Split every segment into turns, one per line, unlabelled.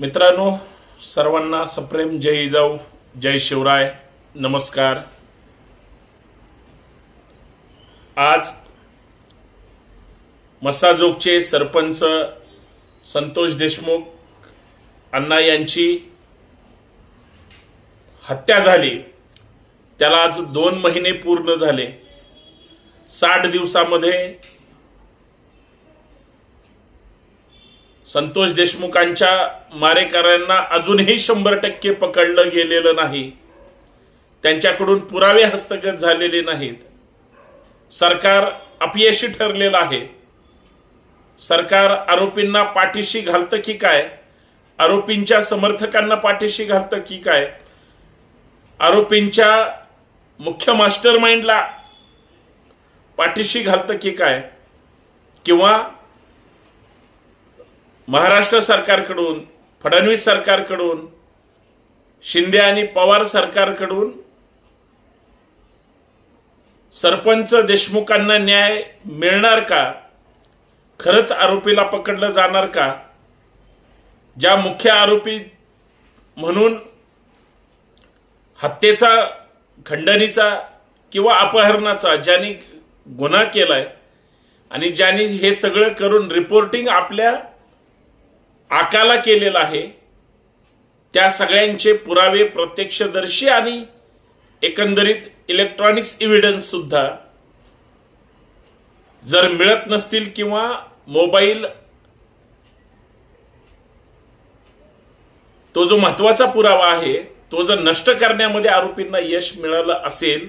मित्रांनो सर्वांना सप्रेम जय जाऊ जय शिवराय नमस्कार. आज मसाजोगचे सरपंच संतोष देशमुख अण्णा यांची हत्या झाली. त्याला आज दोन महिने पूर्ण झाले. साठ दिवसामध्ये संतोष देशमुखांच्या मारेकऱ्यांना अजूनही शंभर टक्के पकडलं गेलेलं नाही. त्यांच्याकडून पुरावे हस्तगत झालेले नाहीत. सरकार अपयशी ठरलेलं आहे. सरकार आरोपींना पाठीशी घालतं की काय? आरोपींच्या समर्थकांना पाठीशी घालतं की काय? आरोपींच्या मुख्य मास्टर माइंडला पाठीशी घालतं की काय? किंवा महाराष्ट्र सरकारकडून फडणवीस सरकारकडून शिंदे आणि पवार सरकारकडून सरपंच देशमुखांना न्याय मिळणार का? खरंच आरोपीला पकडलं जाणार का? ज्या मुख्य आरोपी म्हणून हत्येचा खंडणीचा किंवा अपहरणाचा ज्यांनी गुन्हा केलाय आणि ज्यांनी हे सगळं करून रिपोर्टिंग आपल्या आकाला केलेलं आहे. त्या सगळ्यांचे पुरावे प्रत्यक्षदर्शी आणि एकंदरीत इलेक्ट्रॉनिक्स इव्हिडन्स सुद्धा जर मिळत नसतील किंवा मोबाईल तो जो महत्त्वाचा पुरावा आहे तो जर नष्ट करण्यामध्ये आरोपींना यश मिळालं असेल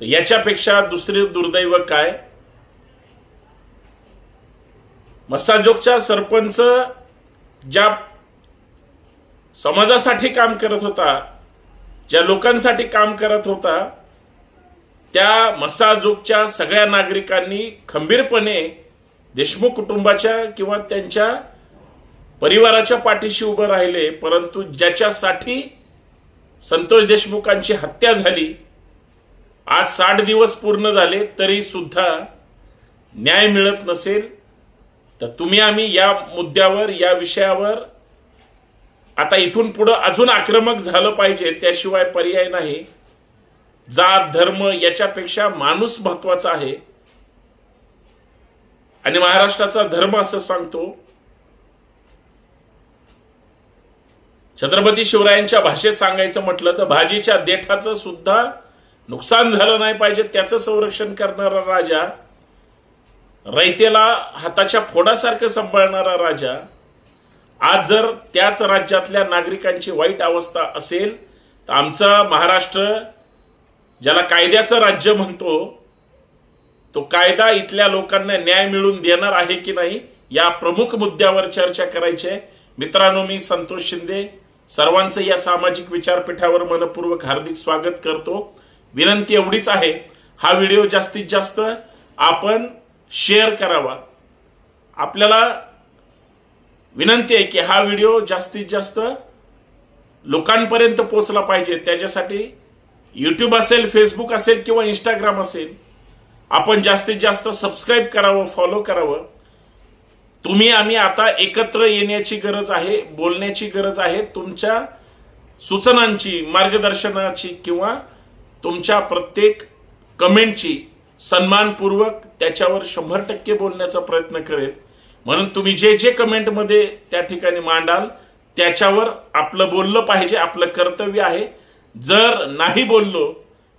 तर याच्यापेक्षा दुसरे दुर्दैव काय? मसाजोगच्या सरपंच ज्या समाजासाठी काम करत होता ज्या लोकांसाठी काम करत होता त्या मसाजोगच्या सगळ्या नागरिकांनी खंबीरपणे देशमुख कुटुंबाच्या किंवा त्यांच्या परिवाराच्या पाठीशी उभं राहिले परंतु ज्याच्यासाठी संतोष देशमुखांची हत्या झाली आज साठ दिवस पूर्ण झाले तरी सुद्धा न्याय मिळत नसेल तर तुम्ही आम्ही या मुद्द्यावर या विषयावर आता इथून पुढं अजून आक्रमक झालं पाहिजे त्याशिवाय पर्याय नाही. जात धर्म याच्यापेक्षा माणूस महत्त्वाचा आहे. आणि महाराष्ट्राचा धर्म असं सांगतो छत्रपती शिवरायांच्या भाषेत सांगायचं म्हटलं तर भाजीच्या देठाचं सुद्धा नुकसान झालं नाही पाहिजे त्याचं संरक्षण करणारा राजा रयतेला हाताच्या फोडासारखं सांभाळणारा राजा आज जर त्याच राज्यातल्या नागरिकांची वाईट अवस्था असेल तर आमचा महाराष्ट्र ज्याला कायद्याचं राज्य म्हणतो तो कायदा इथल्या लोकांना न्याय मिळवून देणार आहे की नाही या प्रमुख मुद्द्यावर चर्चा करायची आहे. मित्रांनो मी संतोष शिंदे सर्वांचं या सामाजिक विचारपीठावर मनपूर्वक हार्दिक स्वागत करतो. विनंती एवढीच आहे हा व्हिडिओ जास्तीत जास्त आपण शेअर करावा. आपल्याला विनंती आहे की हा व्हिडिओ जास्तीत जास्त लोकांपर्यंत पोचला पाहिजे. त्याच्यासाठी यूट्यूब असेल फेसबुक असेल किंवा इंस्टाग्राम असेल आपण जास्तीत जास्त सबस्क्राईब करावं फॉलो करावं. तुम्ही आम्ही आता एकत्र येण्याची गरज आहे बोलण्याची गरज आहे. तुमच्या सूचनांची मार्गदर्शनाची किंवा तुमच्या प्रत्येक कमेंटची सन्मानपूर्वक त्याच्यावर शंभर टक्के बोलण्याचा प्रयत्न करेल. म्हणून तुम्ही जे जे कमेंटमध्ये त्या ठिकाणी मांडाल त्याच्यावर आपलं बोललं पाहिजे आपलं कर्तव्य आहे. जर नाही बोललो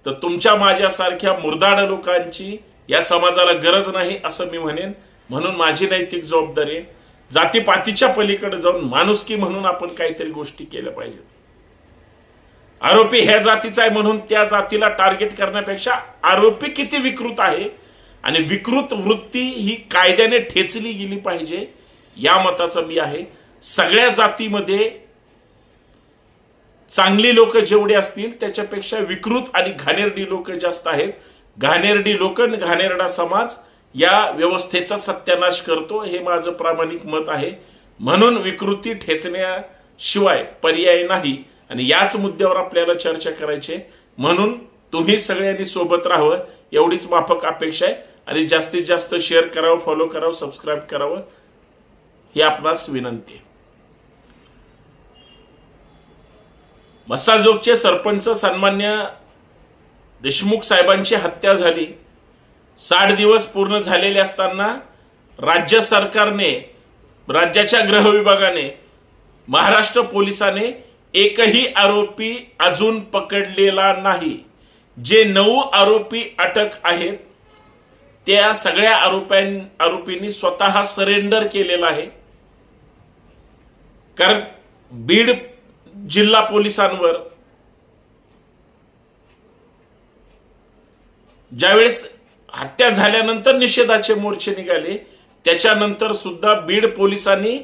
तर तुमच्या माझ्यासारख्या मुर्दाड लोकांची या समाजाला गरज नाही असं मी म्हणेन. म्हणून माझी नैतिक जबाबदारी आहे. जातीपातीच्या पलीकडे जाऊन माणुसकी म्हणून आपण काहीतरी गोष्टी केल्या पाहिजेत. आरोपी ह्या जातीचा आहे म्हणून त्या जातीला टार्गेट करण्यापेक्षा आरोपी किती विकृत आहे? आणि विकृत वृत्ती ही कायद्याने ठेचली गेली पाहिजे या मताचा मी आहे. सगळ्या जातीमध्ये चांगली लोक जेवढे असतील त्याच्यापेक्षा विकृत आणि घाणेरडी लोक जास्त आहेत. घाणेरडी लोक आणि घाणेरडा समाज या व्यवस्थेचा सत्यानाश करतो हे माझं प्रामाणिक मत आहे. म्हणून विकृती ठेचण्याशिवाय पर्याय नाही. आणि याच मुद्द्यावर आपल्याला चर्चा करायची म्हणून तुम्ही सगळ्यांनी सोबत राहावं एवढीच माफक अपेक्षा आहे. आणि जास्तीत जास्त शेअर करावं फॉलो करावं सबस्क्राईब करावं ही आपणास विनंती आहे. मस्साजोगचे सरपंच सन्मान्य देशमुख साहेबांची हत्या झाली. साठ दिवस पूर्ण झालेले असताना राज्य सरकारने राज्याच्या गृह विभागाने महाराष्ट्र पोलिसाने एकही आरोपी अजून पकडलेला नाही. जे नऊ आरोपी अटक आहेत त्या सगळ्या आरोप्यां आरोपींनी स्वतः सरेंडर केलेला आहे. कारण बीड जिल्हा पोलिसांवर ज्यावेळेस हत्या झाल्यानंतर निषेधाचे मोर्चे निघाले त्याच्यानंतर सुद्धा बीड पोलिसांनी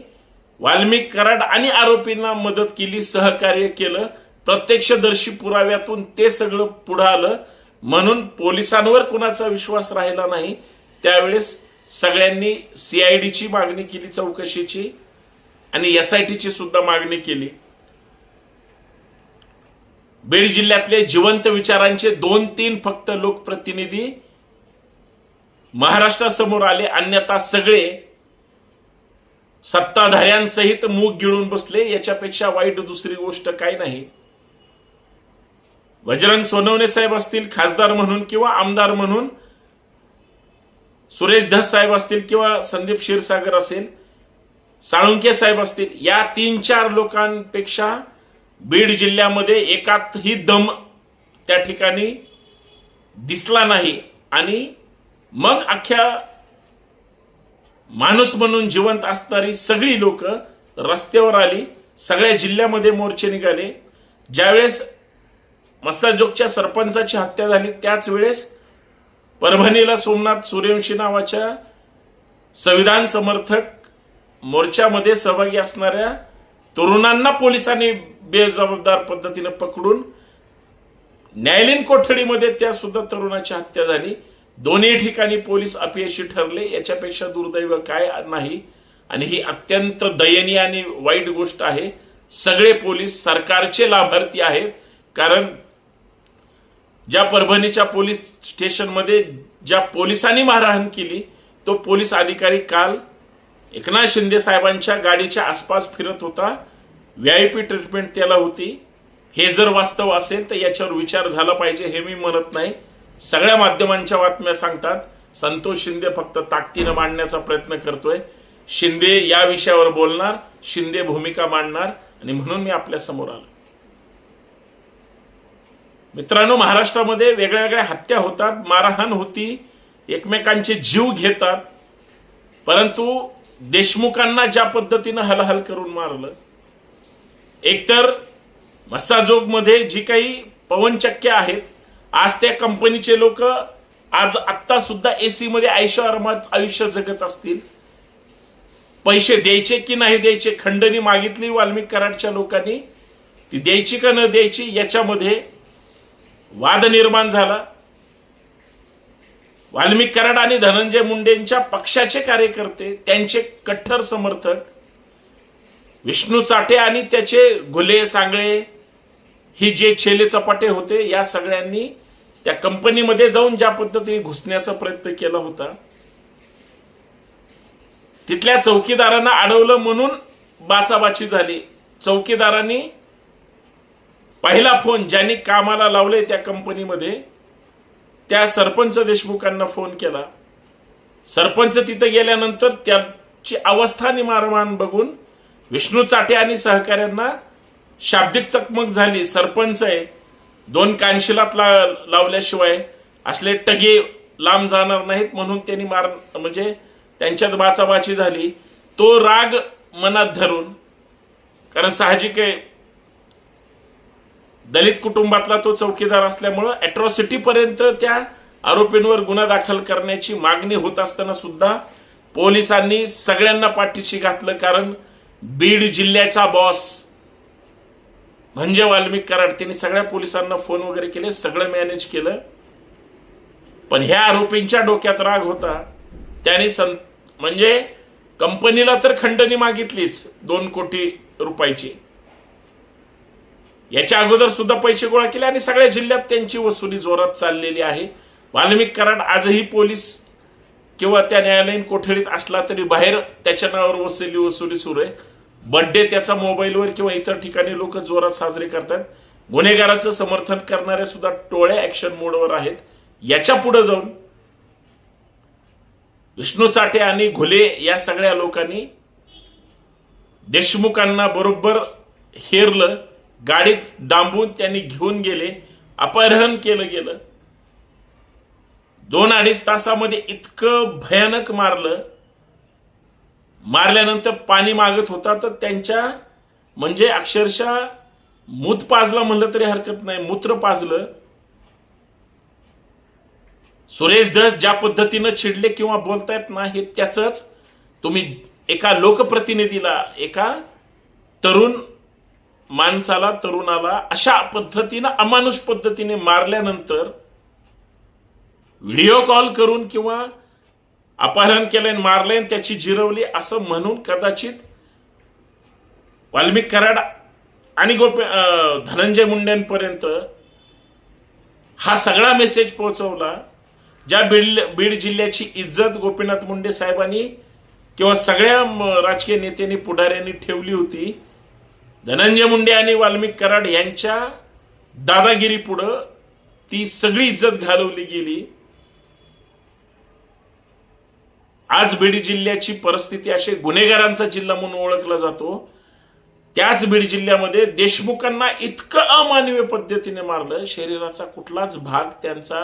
वाल्मिक कराड आणि आरोपींना मदत केली सहकार्य केलं. प्रत्यक्षदर्शी पुराव्यातून ते सगळं पुढं आलं. म्हणून पोलिसांवर कुणाचा विश्वास राहिला नाही. त्यावेळेस सगळ्यांनी सीआयडीची मागणी केली चौकशीची आणि एस आय सुद्धा मागणी केली. बीड जिल्ह्यातले जिवंत विचारांचे दोन तीन फक्त लोकप्रतिनिधी महाराष्ट्रासमोर आले. अन्यथा सगळे सत्ताधाऱ्यांसहित मूग गिळून बसले याच्यापेक्षा वाईट दुसरी गोष्ट काय नाही. बजरंग सोनवणे साहेब असतील खासदार म्हणून किंवा आमदार म्हणून सुरेश धस साहेब असतील किंवा संदीप क्षीरसागर असेल साळुंके साहेब असतील या तीन चार लोकांपेक्षा बीड जिल्ह्यामध्ये एकातही दम त्या ठिकाणी दिसला नाही. आणि मग अख्ख्या माणूस म्हणून जिवंत असणारी सगळी लोक रस्त्यावर आली सगळ्या जिल्ह्यामध्ये मोर्चे निघाले. ज्यावेळेस मस्साजोगच्या सरपंचाची हत्या झाली त्याच वेळेस परभणीला सोमनाथ सूर्यवंशी नावाच्या संविधान समर्थक मोर्चामध्ये सहभागी असणाऱ्या तरुणांना पोलिसांनी बेजबाबदार पद्धतीने पकडून न्यायालयीन कोठडीमध्ये त्या सुद्धा तरुणाची हत्या झाली. दोन्ही ठिकाणी पोलीस अपयशी ठरले. याच्यापेक्षा दुर्दैव काय नाही. आणि ही अत्यंत दयनीय आणि वाईट गोष्ट आहे. सगळे पोलीस सरकारचे लाभार्थी आहेत. कारण ज्या परभणीच्या पोलीस स्टेशनमध्ये ज्या पोलिसांनी मारहाण केली तो पोलीस अधिकारी काल एकनाथ शिंदे साहेबांच्या गाडीच्या आसपास फिरत होता. व्हीआयपी ट्रीटमेंट त्याला होती. हे जर वास्तव असेल तर याच्यावर विचार झाला पाहिजे हे मी म्हणत नाही. सगळ्या माध्यमांच्या बातम्या सांगतात. संतोष शिंदे फक्त ताकदीनं मांडण्याचा प्रयत्न करतोय. शिंदे या विषयावर बोलणार शिंदे भूमिका मांडणार आणि म्हणून मी आपल्यासमोर आलो मित्रांनो महाराष्ट्रामध्ये वेगळ्या वेगळ्या हत्या होतात मारहाण होती एकमेकांचे जीव घेतात. परंतु देशमुखांना ज्या पद्धतीनं हलहल करून मारलं एकतर मस्साजोगमध्ये जी काही पवनचक्क्या आहेत आज त्या कंपनीचे लोक आज आत्ता सुद्धा एसी मध्ये आयुष्य आरामात आयुष्य जगत असतील. पैसे द्यायचे की नाही द्यायचे खंडणी मागितली वाल्मिक कराडच्या लोकांनी ती द्यायची का न द्यायची याच्यामध्ये वाद निर्माण झाला. वाल्मिक कराड आणि धनंजय मुंडेंच्या पक्षाचे कार्यकर्ते त्यांचे कट्टर समर्थक विष्णू चाटे आणि त्याचे घुले सांगळे ही जे छेले चपाटे होते या सगळ्यांनी त्या कंपनीमध्ये जाऊन ज्या पद्धतीने घुसण्याचा प्रयत्न केला होता तिथल्या चौकीदारांना अडवलं म्हणून बाचाबाची झाली. चौकीदारांनी पहिला फोन ज्यांनी कामाला लावले त्या कंपनीमध्ये त्या सरपंच देशमुखांना फोन केला. सरपंच तिथे गेल्यानंतर त्याची अवस्था निमारमान बघून विष्णू चाटे आणि सहकाऱ्यांना शाब्दिक चकमक झाली सरपंच आहे. दोन कानशिलात ला लावल्याशिवाय असले टगे लांब जाणार नाहीत म्हणून त्यांनी मार म्हणजे त्यांच्यात बाचाबाची झाली. तो राग मनात धरून कारण साहजिक आहे दलित कुटुंबातला तो चौकीदार असल्यामुळं अॅट्रॉसिटी पर्यंत त्या आरोपींवर गुन्हा दाखल करण्याची मागणी होत असताना सुद्धा पोलिसांनी सगळ्यांना पाठीशी घातलं कारण बीड जिल्ह्याचा बॉस म्हणजे वाल्मिक कराड त्यांनी सगळ्या पोलिसांना फोन वगैरे केले सगळं मॅनेज केलं. पण ह्या आरोपींच्या डोक्यात राग होता. त्याने सं म्हणजे कंपनीला तर खंडणी मागितलीच दोन कोटी रुपयाची. याच्या अगोदर सुद्धा पैसे गोळा केले आणि सगळ्या जिल्ह्यात त्यांची वसुली जोरात चाललेली आहे. वाल्मिक कराड आजही पोलीस किंवा त्या न्यायालयीन कोठडीत असला तरी बाहेर त्याच्या नावावर वसुली वसुली सुरू आहे. बर्थडे त्याचा मोबाईलवर किंवा इतर ठिकाणी लोक जोरात साजरे करतात. गुन्हेगाराचं समर्थन करणाऱ्या सुद्धा टोळ्या ऍक्शन मोडवर आहेत. याच्यापुढे जाऊन विष्णू चाटे आणि घुले या सगळ्या लोकांनी देशमुखांना बरोबर हेरलं गाडीत डांबून त्यांनी घेऊन गेले अपहरण केलं गेलं. दोन अडीच तासामध्ये इतकं भयानक मारलं. मारल्यानंतर पाणी मागत होता तर त्यांच्या म्हणजे अक्षरशः मूत पाजलं म्हणलं तरी हरकत नाही. मूत्र पाजलं. सुरेश दस ज्या पद्धतीनं चिडले किंवा बोलतायत ना हे त्याच तुम्ही एका लोकप्रतिनिधीला एका तरुण माणसाला तरुणाला अशा पद्धतीनं अमानुष पद्धतीने मारल्यानंतर व्हिडिओ कॉल करून किंवा अपहरण केलंय मारलंय त्याची जिरवली असं म्हणून कदाचित वाल्मिक कराड आणि गोपी धनंजय मुंडेंपर्यंत हा सगळा मेसेज पोहोचवला ज्या बीड बीड जिल्ह्याची इज्जत गोपीनाथ मुंडे साहेबांनी किंवा सगळ्या राजकीय नेत्यांनी पुढाऱ्यांनी ठेवली होती. धनंजय मुंडे आणि वाल्मिक कराड यांच्या दादागिरी पुढं ती सगळी इज्जत घालवली गेली. आज बीड जिल्ह्याची परिस्थिती अशी गुन्हेगारांचा जिल्हा म्हणून ओळखला जातो. त्याच बीड जिल्ह्यामध्ये देशमुखांना इतकं अमानवीय पद्धतीने मारलं शरीराचा कुठलाच भाग त्यांचा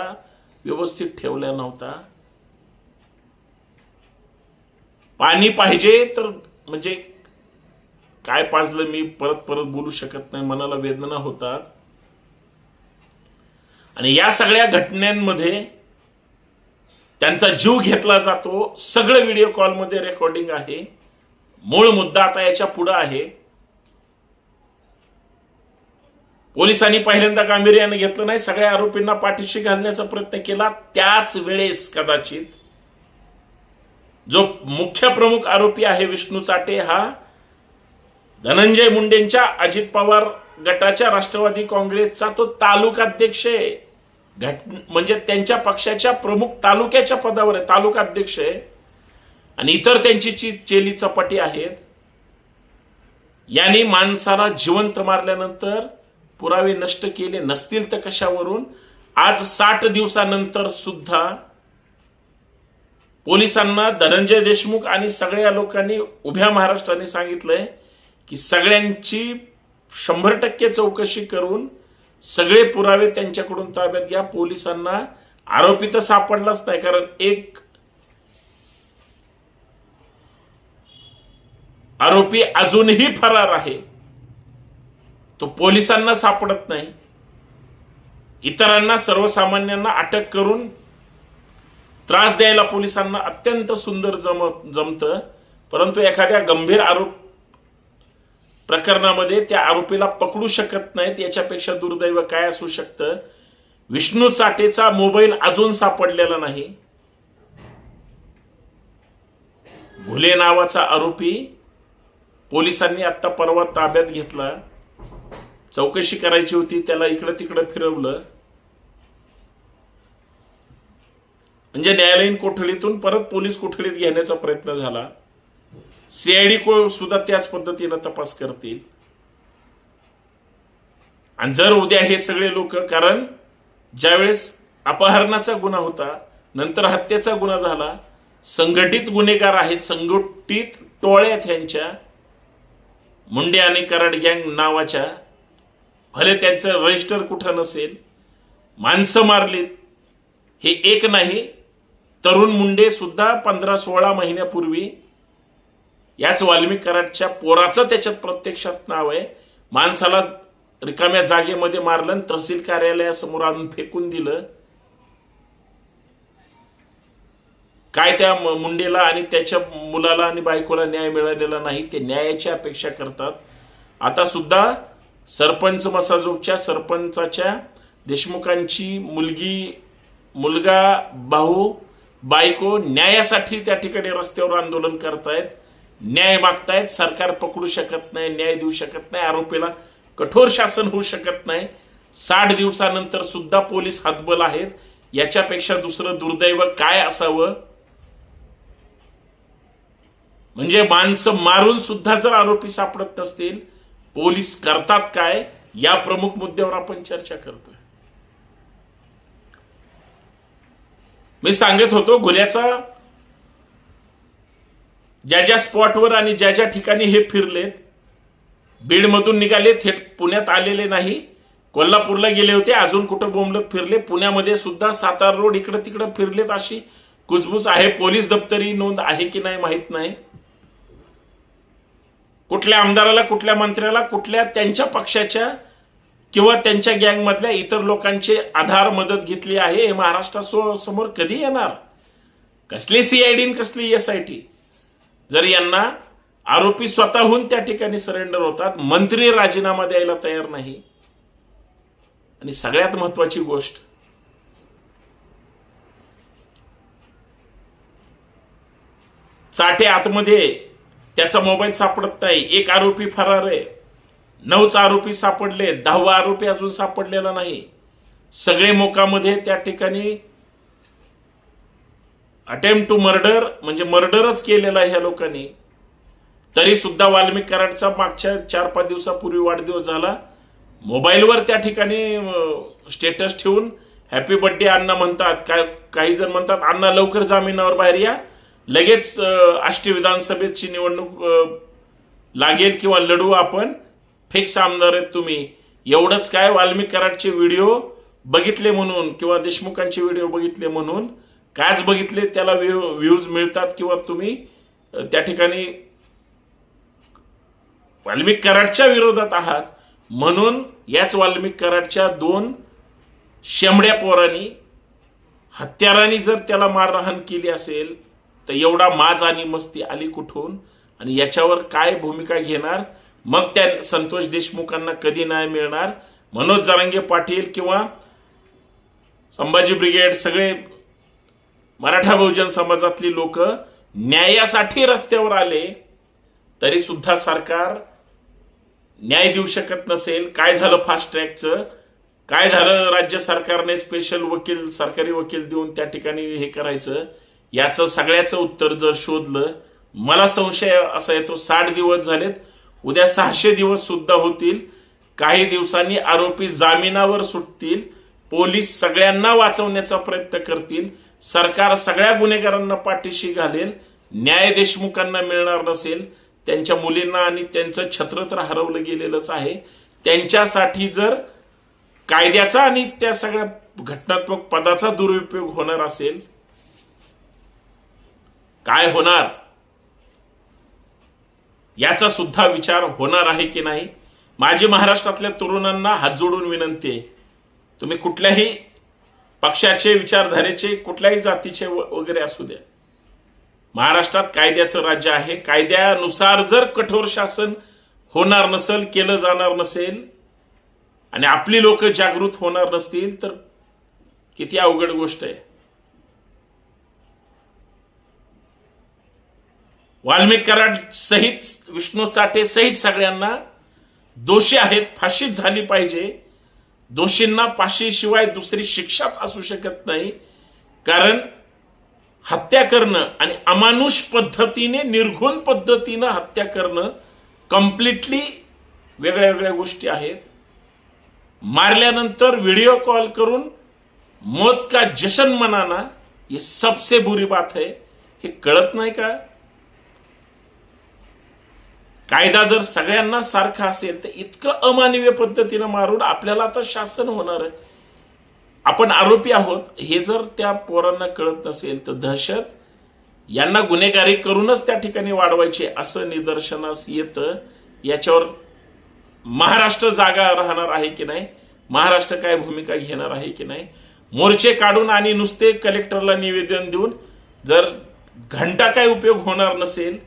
व्यवस्थित ठेवला नव्हता. पाणी पाहिजे तर म्हणजे काय पाजलं मी परत परत बोलू शकत नाही मनाला वेदना होतात. आणि या सगळ्या घटनांमध्ये त्यांचा जीव घेतला जातो. सगळं व्हिडिओ कॉलमध्ये रेकॉर्डिंग आहे. मूळ मुद्दा आता याच्यापुढे आहे. पोलिसांनी पहिल्यांदा गांभीर्याने घेतलं नाही. सगळ्या आरोपींना पाठीशी घालण्याचा प्रयत्न केला. त्याच वेळेस कदाचित जो मुख्य प्रमुख आरोपी आहे विष्णू चाटे हा धनंजय मुंडेंच्या अजित पवार गटाच्या राष्ट्रवादी काँग्रेसचा तो तालुकाध्यक्ष आहे. घट म्हणजे त्यांच्या पक्षाच्या प्रमुख तालुक्याच्या पदावर आहे. तालुका अध्यक्ष आहे. आणि इतर त्यांची जी चेली चपाटी आहेत यांनी माणसाला जिवंत मारल्यानंतर पुरावे नष्ट केले नसतील तर कशावरून? आज साठ दिवसानंतर सुद्धा पोलिसांना धनंजय देशमुख आणि सगळ्या लोकांनी उभ्या महाराष्ट्राने सांगितलंय की सगळ्यांची शंभर टक्के चौकशी करून सगळे पुरावे त्यांच्याकडून ताब्यात घ्या. पोलिसांना आरोपी तर सापडलाच नाही कारण एक आरोपी अजूनही फरार आहे. तो पोलिसांना सापडत नाही. इतरांना सर्वसामान्यांना अटक करून त्रास द्यायला पोलिसांना अत्यंत सुंदर जम जमतं. परंतु एखाद्या गंभीर आरोप प्रकरणामध्ये त्या आरोपीला पकडू शकत नाहीत याच्यापेक्षा दुर्दैव काय असू शकतं? विष्णू चाटेचा मोबाईल अजून सापडलेला नाही. घुले नावाचा आरोपी पोलिसांनी आता परवा ताब्यात घेतला. चौकशी करायची होती त्याला इकडं तिकडं फिरवलं. म्हणजे न्यायालयीन कोठडीतून परत पोलीस कोठडीत घेण्याचा प्रयत्न झाला. सीआयडी को सुद्धा त्याच पद्धतीनं तपास करतील. आणि जर उद्या हे सगळे लोक कारण ज्यावेळेस अपहरणाचा गुन्हा होता नंतर हत्येचा गुन्हा झाला संघटित गुन्हेगार आहेत संघटित टोळ्यात ह्यांच्या मुंडे आणि कराड गँग नावाच्या भले त्यांचं रजिस्टर कुठं नसेल माणसं मारलीत हे एक नाही तरुण मुंडे सुद्धा पंधरा सोळा महिन्यापूर्वी याच वाल्मिक कराडच्या पोराचं त्याच्यात प्रत्यक्षात नाव आहे. माणसाला रिकाम्या जागेमध्ये मारलं तहसील कार्यालयासमोर आणून फेकून दिलं. काय त्या मुंडेला आणि त्याच्या मुलाला आणि बायकोला न्याय मिळालेला नाही ते न्यायाची अपेक्षा करतात. आता सुद्धा सरपंच मसाजोगच्या सरपंचाच्या देशमुखांची मुलगी मुलगा भाऊ बायको न्यायासाठी त्या ठिकाणी रस्त्यावर आंदोलन करतायत. न्याय मागतायत सरकार पकडू शकत नाही न्याय देऊ शकत नाही आरोपीला कठोर शासन होऊ शकत नाही. साठ दिवसानंतर सुद्धा पोलीस हातबल आहेत. याच्यापेक्षा दुसरं दुर्दैव काय असावं? म्हणजे माणसं मारून सुद्धा जर आरोपी सापडत नसतील पोलीस करतात काय? या प्रमुख मुद्द्यावर आपण चर्चा करतोय. मी सांगत होतो गुन्ह्याचा ज्या ज्या स्पॉटवर आणि ज्या ज्या ठिकाणी हे फिरलेत बीडमधून निघाले थेट पुण्यात आलेले नाही कोल्हापूरला गेले होते अजून कुठं बोंबलत फिरले पुण्यामध्ये सुद्धा सातारा रोड इकडं तिकडं फिरलेत अशी कुजबूज आहे. पोलीस दप्तरी नोंद आहे की नाही माहीत नाही. कुठल्या आमदाराला कुठल्या मंत्र्याला कुठल्या त्यांच्या पक्षाच्या किंवा त्यांच्या गँगमधल्या इतर लोकांचे आधार मदत घेतली आहे हे महाराष्ट्रासमोर कधी येणार? कसली सीआयडी कसली एस आय टी जर यांना आरोपी स्वतःहून त्या ठिकाणी सरेंडर होतात मंत्री राजीनामा द्यायला तयार नाही. आणि सगळ्यात महत्वाची गोष्ट चाटे आतमध्ये त्याचा मोबाईल सापडत नाही एक आरोपी फरार आहे नऊच आरोपी सापडले दहावा आरोपी अजून सापडलेला नाही. सगळे मोकामध्ये त्या ठिकाणी अटेम्प्ट टू मर्डर म्हणजे मर्डरच केलेला आहे ह्या लोकांनी. तरी सुद्धा वाल्मिक कराडचा मागच्या चार पाच दिवसापूर्वी वाढदिवस झाला. मोबाईलवर त्या ठिकाणी स्टेटस ठेवून हॅपी बर्थडे अण्णा म्हणतात. काय काही जण म्हणतात अण्णा लवकर जामिनावर बाहेर या. लगेच आष्टी विधानसभेची निवडणूक लागेल किंवा लढू आपण. फिक्स आमदार आहेत तुम्ही. एवढंच काय वाल्मिक कराडचे व्हिडिओ बघितले म्हणून किंवा देशमुखांचे व्हिडिओ बघितले म्हणून कायच बघितले त्याला व्ह्यूज मिळतात किंवा तुम्ही त्या ठिकाणी वाल्मिक कराडच्या विरोधात आहात म्हणून याच वाल्मिक कराडच्या दोन शेंबड्या पोरांनी हत्यारांनी जर त्याला मारहाण केली असेल तर एवढा माज आणि मस्ती आली कुठून? आणि याच्यावर काय भूमिका घेणार? मग त्या संतोष देशमुखांना कधी न्याय मिळणार? मनोज जरांगे पाटील किंवा संभाजी ब्रिगेड सगळे मराठा बहुजन समाजातली लोक न्यायासाठी रस्त्यावर आले तरी सुद्धा सरकार न्याय देऊ शकत नसेल. काय झालं फास्ट ट्रॅकचं काय झालं राज्य सरकारने स्पेशल वकील सरकारी वकील देऊन त्या ठिकाणी हे करायचं? याचं सगळ्याचं उत्तर जर शोधलं मला संशय असा येतो साठ दिवस झालेत उद्या सहाशे दिवस सुद्धा होतील. काही दिवसांनी आरोपी जामिनावर सुटतील. पोलीस सगळ्यांना वाचवण्याचा प्रयत्न करतील. सरकार सगळ्या गुन्हेगारांना पाठीशी घालेल न्याय देशमुखांना मिळणार नसेल त्यांच्या मुलींना आणि त्यांचं छत्र तर हरवलं गेलेलंच आहे. त्यांच्यासाठी जर कायद्याचा आणि त्या सगळ्या घटनात्मक पदाचा दुरुपयोग होणार असेल काय होणार? याचा सुद्धा विचार होणार आहे की नाही? माझी महाराष्ट्रातल्या तरुणांना हात जोडून विनंती आहे. तुम्ही कुठल्याही पक्षाचे विचारधारेचे कुठल्याही जातीचे वगैरे असू द्या. महाराष्ट्रात कायद्याचं राज्य आहे. कायद्यानुसार जर कठोर शासन होणार नसेल केलं जाणार नसेल आणि आपली लोक जागृत होणार नसतील तर किती अवघड गोष्ट आहे. वाल्मिक कराड सहित विष्णू चाटे सहित सगळ्यांना दोषी आहेत फाशीच झाली पाहिजे. दोषींना फाशीशिवाय दुसरी शिक्षाच असू शकत नाही. कारण हत्या करणं आणि अमानुष पद्धतीने निर्घुण पद्धतीनं हत्या करणं कम्प्लिटली वेगळ्या वेगळ्या गोष्टी आहेत. मारल्यानंतर व्हिडिओ कॉल करून मौत का जशन मनाना हे सबसे बुरी बात है हे कळत नाही का? कायदा जर सगळ्यांना सारखा असेल तर इतकं अमानवीय पद्धतीनं मारून आपल्याला आता शासन होणार आहे. आपण आरोपी आहोत. हे जर त्या पोरांना कळत नसेल तर दहशत यांना गुन्हेगारी करूनच त्या ठिकाणी वाढवायचे असं निदर्शनास येतं. याच्यावर महाराष्ट्र जागा राहणार आहे की नाही? महाराष्ट्र काय भूमिका घेणार आहे की नाही? मोर्चे काढून आणि नुसते कलेक्टरला निवेदन देऊन जर घंटा काय उपयोग होणार नसेल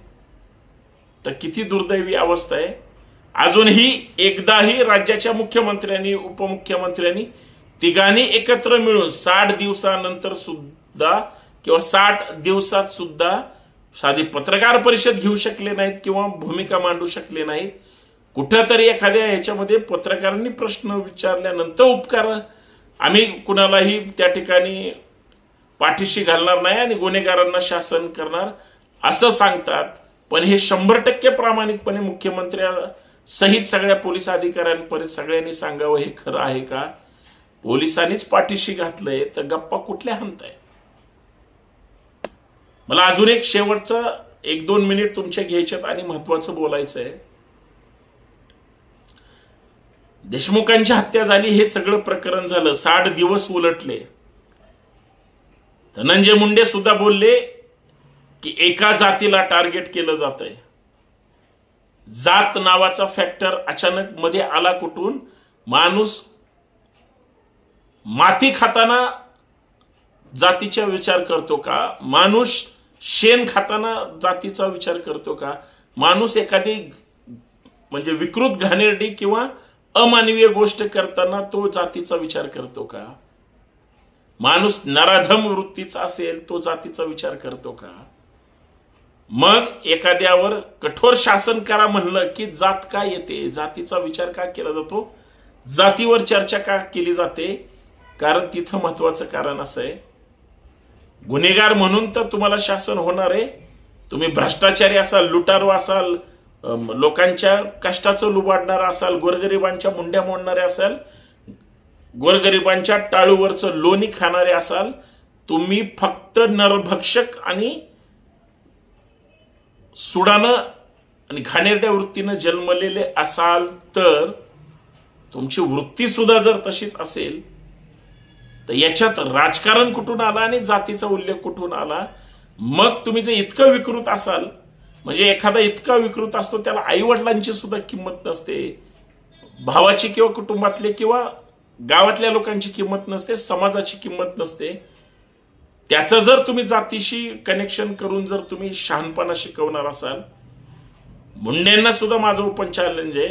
तर किती दुर्दैवी अवस्था आहे. अजूनही एकदाही राज्याच्या मुख्यमंत्र्यांनी उपमुख्यमंत्र्यांनी तिघांनी एकत्र मिळून साठ दिवसानंतर सुद्धा किंवा साठ दिवसात सुद्धा साधी पत्रकार परिषद घेऊ शकले नाहीत किंवा भूमिका मांडू शकले नाहीत. कुठंतरी एखाद्या ह्याच्यामध्ये पत्रकारांनी प्रश्न विचारल्यानंतर उपकार आम्ही कुणालाही त्या ठिकाणी पाठीशी घालणार नाही आणि गुन्हेगारांना शासन करणार असं सांगतात. पण हे शंभर टक्के प्रामाणिकपणे मुख्यमंत्र्या सहित सगळ्या पोलीस अधिकाऱ्यांपर्यंत सगळ्यांनी सांगावं हे खरं आहे का? पोलिसांनीच पाठीशी घातलंय तर गप्पा कुठल्या हंताय मला अजून एक शेवटचं एक दोन मिनिट तुमच्या घ्यायच्यात आणि महत्वाचं बोलायचं आहे देशमुखांची हत्या झाली हे सगळं प्रकरण झालं. साठ दिवस उलटले. धनंजय मुंडे सुद्धा बोलले की एका जातीला टार्गेट केलं जात आहे जात नावाचा फॅक्टर अचानक मध्ये आला कुठून? माणूस माती खाताना जातीचा विचार करतो का? माणूस शेण खाताना जातीचा विचार करतो का? माणूस एखादी म्हणजे विकृत घाणेरडी किंवा अमानवीय गोष्ट करताना तो जातीचा विचार करतो का? माणूस नराधम वृत्तीचा असेल तो जातीचा विचार करतो का? मग एखाद्यावर कठोर शासन करा म्हणलं की जात का येते? जातीचा विचार का केला जातो? जातीवर चर्चा का केली जाते? कारण तिथं महत्वाचं कारण असं आहे. गुन्हेगार म्हणून तर तुम्हाला शासन होणार आहे. तुम्ही भ्रष्टाचारी असाल लुटारू असाल लोकांच्या कष्टाचं लुबाडणारा असाल गोरगरिबांच्या मुंड्या मोडणारे असाल गोरगरिबांच्या टाळूवरचं लोणी खाणारे असाल तुम्ही फक्त नरभक्षक आणि सुडानं आणि घाणेरड्या वृत्तीनं जन्मलेले असाल तर तुमची वृत्ती सुद्धा जर तशीच असेल तर याच्यात राजकारण कुठून आला आणि जातीचा उल्लेख कुठून आला? मग तुम्ही जर इतकं विकृत असाल म्हणजे एखादा इतका विकृत असतो त्याला आई वडिलांची सुद्धा किंमत नसते. भावाची किंवा कुटुंबातले किंवा गावातल्या लोकांची किंमत नसते समाजाची किंमत नसते. त्याचं जर तुम्ही जातीशी कनेक्शन करून जर तुम्ही शहाणपणा शिकवणार असाल मुंडेंना सुद्धा माझं ओपन चॅलेंज आहे.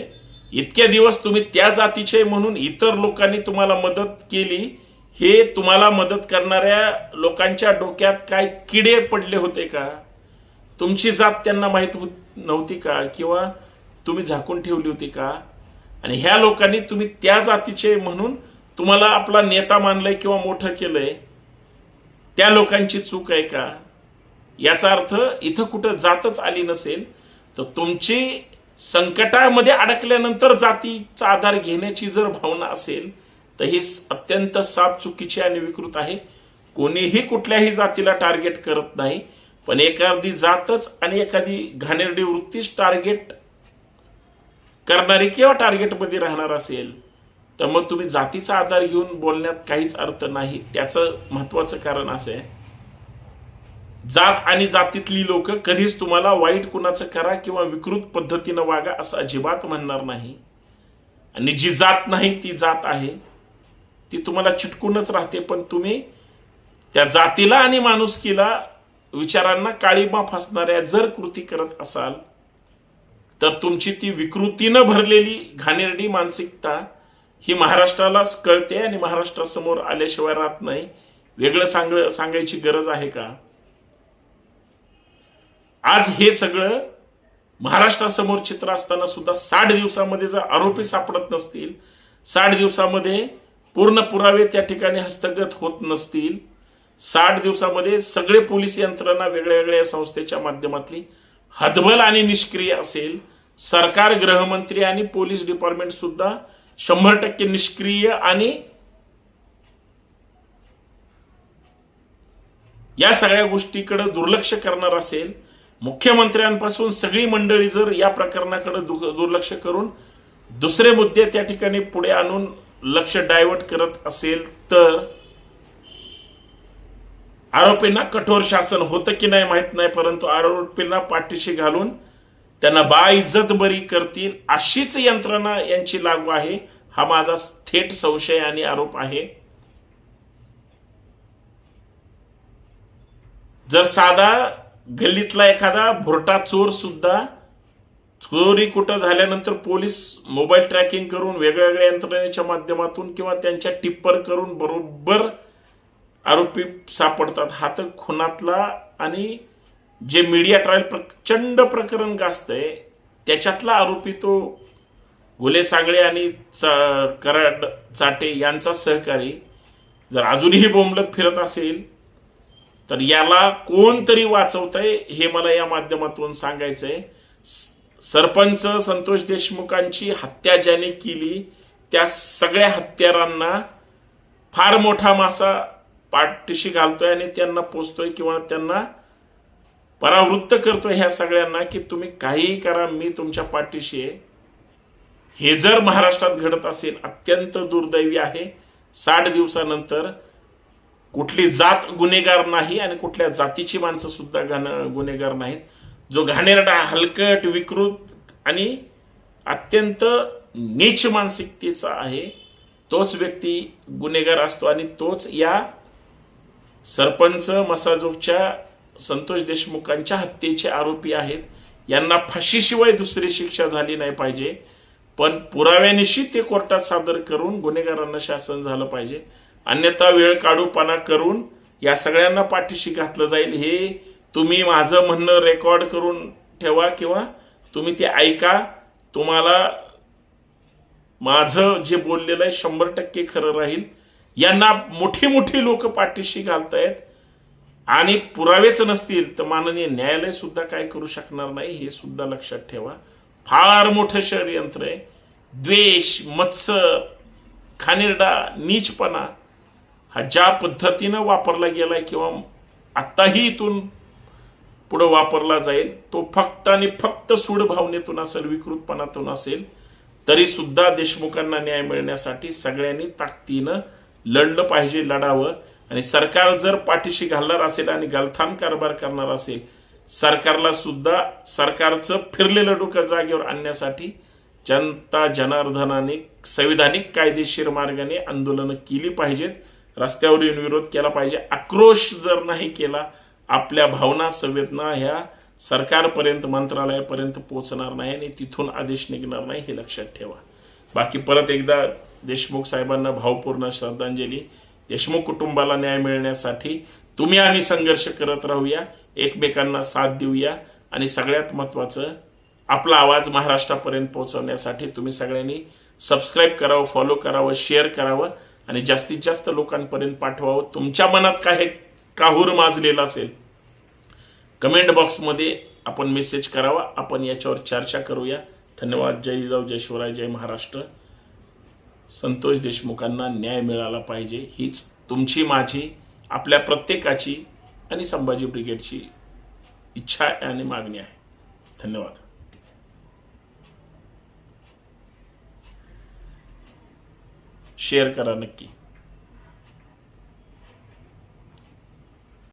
इतके दिवस तुम्ही त्या जातीचे म्हणून इतर लोकांनी तुम्हाला मदत केली हे तुम्हाला मदत करणाऱ्या लोकांच्या डोक्यात काय किडे पडले होते का? तुमची जात त्यांना माहीत होत नव्हती का? किंवा तुम्ही झाकून ठेवली होती का? आणि ह्या लोकांनी तुम्ही त्या जातीचे म्हणून तुम्हाला आपला नेता मानलंय किंवा मोठं केलंय. त्या लोकांची चूक आहे का? याचा अर्थ इथं कुठं जातच आली नसेल तर तुमची संकटामध्ये अडकल्यानंतर जातीचा आधार घेण्याची जर भावना असेल तर ही अत्यंत साप चुकीची आणि विकृत आहे. कोणीही कुठल्याही जातीला टार्गेट करत नाही पण एखादी जातच आणि एखादी घाणेरडी वृत्तीच टार्गेट करणारी किंवा टार्गेटमध्ये राहणार असेल तर मग तुम्ही जातीचा आधार घेऊन बोलण्यात काहीच अर्थ नाही. त्याचं महत्वाचं कारण असं आहे. जात आणि जातीतली लोक कधीच तुम्हाला वाईट कुणाचं करा किंवा विकृत पद्धतीनं वागा असं अजिबात म्हणणार नाही. आणि जी जात नाही ती जात आहे. ती तुम्हाला चिटकूनच राहते. पण तुम्ही त्या जातीला आणि माणुसकीला विचारांना काळीमा फासणाऱ्या जर कृती करत असाल तर तुमची ती विकृतीनं भरलेली घाणेरडी मानसिकता ही महाराष्ट्राला कळते आणि महाराष्ट्रासमोर आल्याशिवाय राहत नाही. वेगळं सांग सांगायची गरज आहे का? आज हे सगळं महाराष्ट्रासमोर चित्र असताना सुद्धा साठ दिवसामध्ये जर आरोपी सापडत नसतील साठ दिवसामध्ये पूर्ण पुरावे त्या ठिकाणी हस्तगत होत नसतील साठ दिवसामध्ये सगळे पोलीस यंत्रणा वेगळ्या वेगळ्या संस्थेच्या माध्यमातली हतबल आणि निष्क्रिय असेल सरकार गृहमंत्री आणि पोलीस डिपार्टमेंट सुद्धा शंभर टक्के निष्क्रिय आणि या सगळ्या गोष्टीकडे दुर्लक्ष करणार असेल मुख्यमंत्र्यांपासून सगळी मंडळी जर या प्रकरणाकडे दुर्लक्ष करून दुसरे मुद्दे त्या ठिकाणी पुढे आणून लक्ष डायव्हर्ट करत असेल तर आरोपींना कठोर शासन होतं की नाही माहीत नाही परंतु आरोपींना पाठीशी घालून त्यांना बाइज्जत बरी करतील अशीच यंत्रणा यांची लागू आहे. हा माझा थेट संशय आणि आरोप आहे. जर साधा गल्लीतला एखादा भुरटा चोर सुद्धा चोरी कुठं झाल्यानंतर पोलीस मोबाईल ट्रॅकिंग करून वेगळ्या वेगळ्या यंत्रणेच्या माध्यमातून किंवा त्यांच्या टिप्पर करून बरोबर आरोपी सापडतात हा तर खुनातला आणि जे मीडिया ट्रायल प्रचंड प्रकरण गाजतंय त्याच्यातला आरोपी तो गुले सांगळे आणि चा- कराड चाटे यांचा सहकारी. जर अजूनही बोंबलत फिरत असेल तर याला कोणतरी वाचवतंय हे मला या माध्यमातून सांगायचंय. सरपंच संतोष देशमुखांची हत्या ज्याने केली त्या सगळ्या हत्यारांना फार मोठा मासा पाठीशी घालतोय आणि त्यांना पोचतोय किंवा त्यांना परावृत्त करतो ह्या सगळ्यांना की तुम्ही काहीही करा मी तुमच्या पाठीशी आहे. हे जर महाराष्ट्रात घडत असेल अत्यंत दुर्दैवी आहे. साठ दिवसानंतर कुठली जात गुन्हेगार नाही आणि कुठल्या जातीची माणसं सुद्धा गाणं गुन्हेगार नाहीत. जो घाणेरडा हलकट विकृत आणि अत्यंत नीच मानसिकतेचा आहे तोच व्यक्ती गुन्हेगार असतो आणि तोच या सरपंच मसाजोगच्या संतोष देशमुखांच्या हत्येचे आरोपी आहेत. यांना फाशीशिवाय दुसरी शिक्षा झाली नाही पाहिजे. पण पुराव्यानिशी ते कोर्टात सादर करून गुन्हेगारांना शासन झालं पाहिजे. अन्यथा वेळ काढूपणा करून या सगळ्यांना पाठीशी घातलं जाईल. हे तुम्ही माझं म्हणणं रेकॉर्ड करून ठेवा किंवा तुम्ही ते ऐका. तुम्हाला माझं जे बोललेलं आहे शंभर टक्के खरं राहील. यांना मोठी मोठी लोक पाठीशी घालतायत. आणि पुरावेच नसतील तर माननीय न्यायालय सुद्धा काय करू शकणार नाही हे सुद्धा लक्षात ठेवा. फार मोठं षडयंत्र आहे. द्वेष मत्सर खानिरडा नीचपणा हा ज्या पद्धतीनं वापरला गेलाय किंवा आत्ताही इथून पुढं वापरला जाईल तो फक्त आणि फक्त सूड भावनेतून असेल विकृतपणातून असेल तरी सुद्धा देशमुखांना न्याय मिळण्यासाठी सगळ्यांनी ताकदीनं लढलं पाहिजे लढावं. आणि सरकार जर पाठीशी घालणार असेल आणि गलथान कारभार करणार असेल सरकारला सुद्धा सरकारचं फिरलेलं डोकं जागेवर आणण्यासाठी जनता जनार्दनाने संविधानिक कायदेशीर मार्गाने आंदोलनं केली पाहिजेत. रस्त्यावर येऊन विरोध केला पाहिजे. आक्रोश जर नाही केला आपल्या भावना संवेदना ह्या सरकारपर्यंत मंत्रालयापर्यंत पोहोचणार नाही आणि तिथून आदेश निघणार नाही हे लक्षात ठेवा. बाकी परत एकदा देशमुख साहेबांना भावपूर्ण श्रद्धांजली. देशमुख कुटुंबाला न्याय मिळण्यासाठी तुम्ही आम्ही संघर्ष करत राहूया एकमेकांना साथ देऊया आणि सगळ्यात महत्त्वाचं आपला आवाज महाराष्ट्रापर्यंत पोहोचवण्यासाठी तुम्ही सगळ्यांनी सबस्क्राईब करावं फॉलो करावं शेअर करावं आणि जास्तीत जास्त लोकांपर्यंत पाठवावं. तुमच्या मनात काय काहूर माजलेला असेल कमेंट बॉक्समध्ये आपण मेसेज करावा. आपण याच्यावर चर्चा करूया. धन्यवाद. जय जाऊ जय शिवराय जय महाराष्ट्र. संतोष देशमुखांना न्याय मिळाला पाहिजे. हीच तुमची माझी आपल्या प्रत्येकाची आणि संभाजी ब्रिगेडची इच्छा आहे आणि मागणी आहे. धन्यवाद. शेअर करा नक्की.